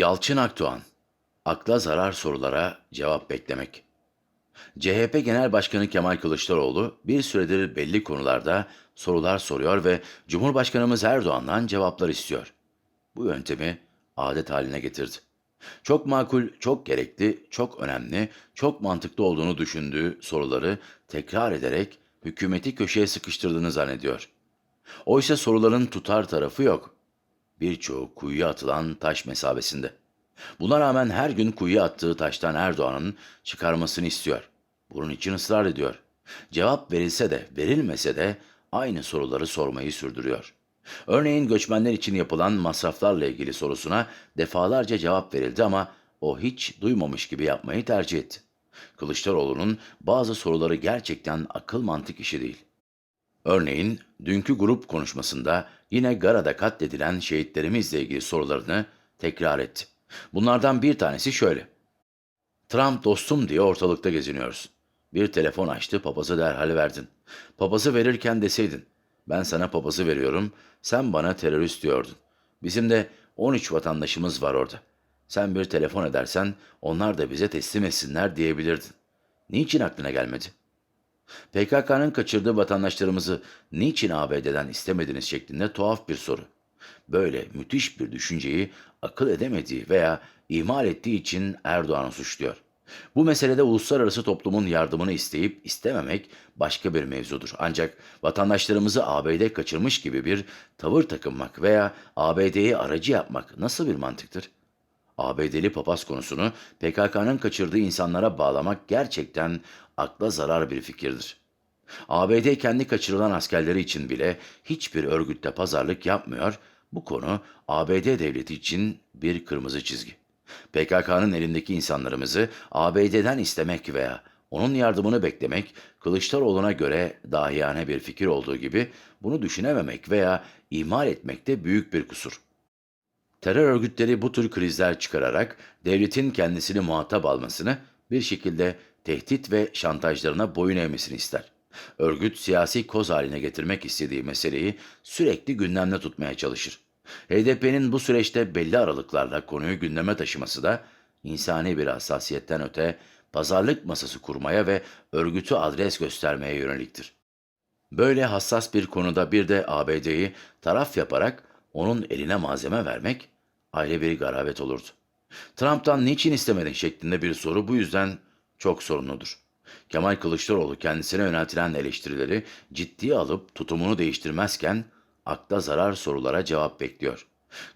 Yalçın Akdoğan, akla zarar sorulara cevap beklemek. CHP Genel Başkanı Kemal Kılıçdaroğlu bir süredir belli konularda sorular soruyor ve Cumhurbaşkanımız Erdoğan'dan cevaplar istiyor. Bu yöntemi adet haline getirdi. Çok makul, çok gerekli, çok önemli, çok mantıklı olduğunu düşündüğü soruları tekrar ederek hükümeti köşeye sıkıştırdığını zannediyor. Oysa soruların tutar tarafı yok. Birçoğu kuyuya atılan taş mesabesinde. Buna rağmen her gün kuyuya attığı taştan Erdoğan'ın çıkarmasını istiyor. Bunun için ısrar ediyor. Cevap verilse de verilmese de aynı soruları sormayı sürdürüyor. Örneğin göçmenler için yapılan masraflarla ilgili sorusuna defalarca cevap verildi ama o hiç duymamış gibi yapmayı tercih etti. Kılıçdaroğlu'nun bazı soruları gerçekten akıl mantık işi değil. Örneğin dünkü grup konuşmasında yine Gara'da katledilen şehitlerimizle ilgili sorularını tekrar etti. Bunlardan bir tanesi şöyle. Trump dostum diye ortalıkta geziniyoruz. Bir telefon açtı, papazı derhal verdin. Papazı verirken deseydin, ben sana papazı veriyorum, sen bana terörist diyordun. Bizim de 13 vatandaşımız var orada. Sen bir telefon edersen onlar da bize teslim etsinler diyebilirdin. Niçin aklına gelmedi? PKK'nın kaçırdığı vatandaşlarımızı niçin ABD'den istemediniz şeklinde tuhaf bir soru. Böyle müthiş bir düşünceyi akıl edemediği veya ihmal ettiği için Erdoğan'ı suçluyor. Bu meselede uluslararası toplumun yardımını isteyip istememek başka bir mevzudur. Ancak vatandaşlarımızı ABD kaçırmış gibi bir tavır takınmak veya ABD'yi aracı yapmak nasıl bir mantıktır? ABD'li papaz konusunu PKK'nın kaçırdığı insanlara bağlamak gerçekten akla zarar bir fikirdir. ABD kendi kaçırılan askerleri için bile hiçbir örgütte pazarlık yapmıyor, bu konu ABD devleti için bir kırmızı çizgi. PKK'nın elindeki insanlarımızı ABD'den istemek veya onun yardımını beklemek Kılıçdaroğlu'na göre dahiyane bir fikir olduğu gibi bunu düşünememek veya ihmal etmek de büyük bir kusur. Terör örgütleri bu tür krizler çıkararak devletin kendisini muhatap almasını bir şekilde tehdit ve şantajlarına boyun eğmesini ister. Örgüt siyasi koz haline getirmek istediği meseleyi sürekli gündemde tutmaya çalışır. HDP'nin bu süreçte belli aralıklarla konuyu gündeme taşıması da insani bir hassasiyetten öte pazarlık masası kurmaya ve örgütü adres göstermeye yöneliktir. Böyle hassas bir konuda bir de ABD'yi taraf yaparak onun eline malzeme vermek ayrı bir garabet olurdu. Trump'tan niçin istemedin şeklinde bir soru bu yüzden çok sorunludur. Kemal Kılıçdaroğlu kendisine yöneltilen eleştirileri ciddiye alıp tutumunu değiştirmezken akla zarar sorulara cevap bekliyor.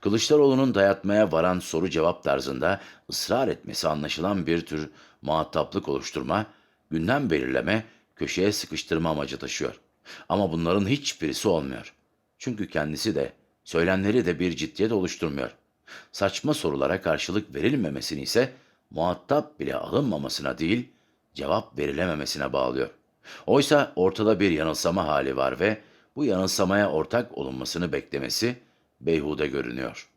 Kılıçdaroğlu'nun dayatmaya varan soru cevap tarzında ısrar etmesi anlaşılan bir tür muhataplık oluşturma, gündem belirleme, köşeye sıkıştırma amacı taşıyor. Ama bunların hiçbirisi olmuyor. Çünkü kendisi de, söylenleri de bir ciddiyet oluşturmuyor. Saçma sorulara karşılık verilmemesini ise muhatap bile alınmamasına değil, cevap verilememesine bağlıyor. Oysa ortada bir yanılsama hali var ve bu yanılsamaya ortak olunmasını beklemesi beyhude görünüyor.